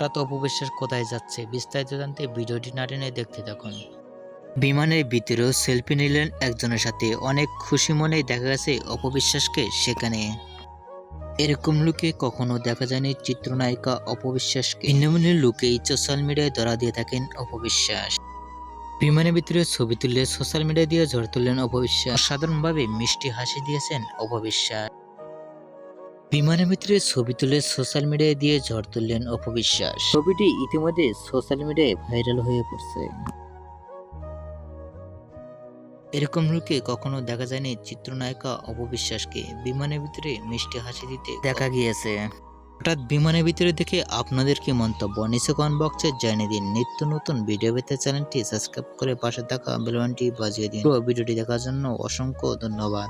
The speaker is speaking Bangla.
হঠাৎ অপবিশ্বাস কোথায় যাচ্ছে? বিস্তারিত জানতে ভিডিওটি না টেনে দেখতে থাকুন। বিমানের ভিতরেও সেলফি নিলেন একজনের সাথে। অনেক খুশি মনেই দেখা গেছে অপবিশ্বাসকে সেখানে। এরকম লুকে কখনো দেখা যায়নি চিত্রনায়িকা অপবিশ্বাসকে। ভিন্নভিন্ন লুকেই সোশ্যাল মিডিয়ায় ধরা দিয়ে থাকেন অপবিশ্বাস। বিমানের ভিতরে ছবি তুলে সোশ্যাল মিডিয়া দিয়ে ঝড় তুললেন অপবিশ্বাস। সাধারণভাবে মিষ্টি হাসি দিয়েছেন অপবিশ্বাস। বিমানের ভিতরে ছবি তুলে সোশ্যাল মিডিয়ায় দিয়ে ঝড় তুললেন অপবিশ্বাস। ছবিটি ইতিমধ্যে সোশ্যাল মিডিয়ায় ভাইরাল হয়ে পড়ছে। এরকম লুকে কখনো দেখা যায়নি চিত্রনায়িকা অপবিশ্বাসকে। বিমানের ভিতরে মিষ্টি হাসি দিতে দেখা গিয়েছে। হঠাৎ বিমানের ভিতরে দেখে আপনাদের কি মন্তব্য? নিচে কমেন্ট বক্সে জানিয়ে দিন। নিত্য নতুন ভিডিও পেতে চ্যানেলটি সাবস্ক্রাইব করে পাশে থাকা বেলবানটি বাজিয়ে দিন। ভিডিওটি দেখার জন্য অসংখ্য ধন্যবাদ।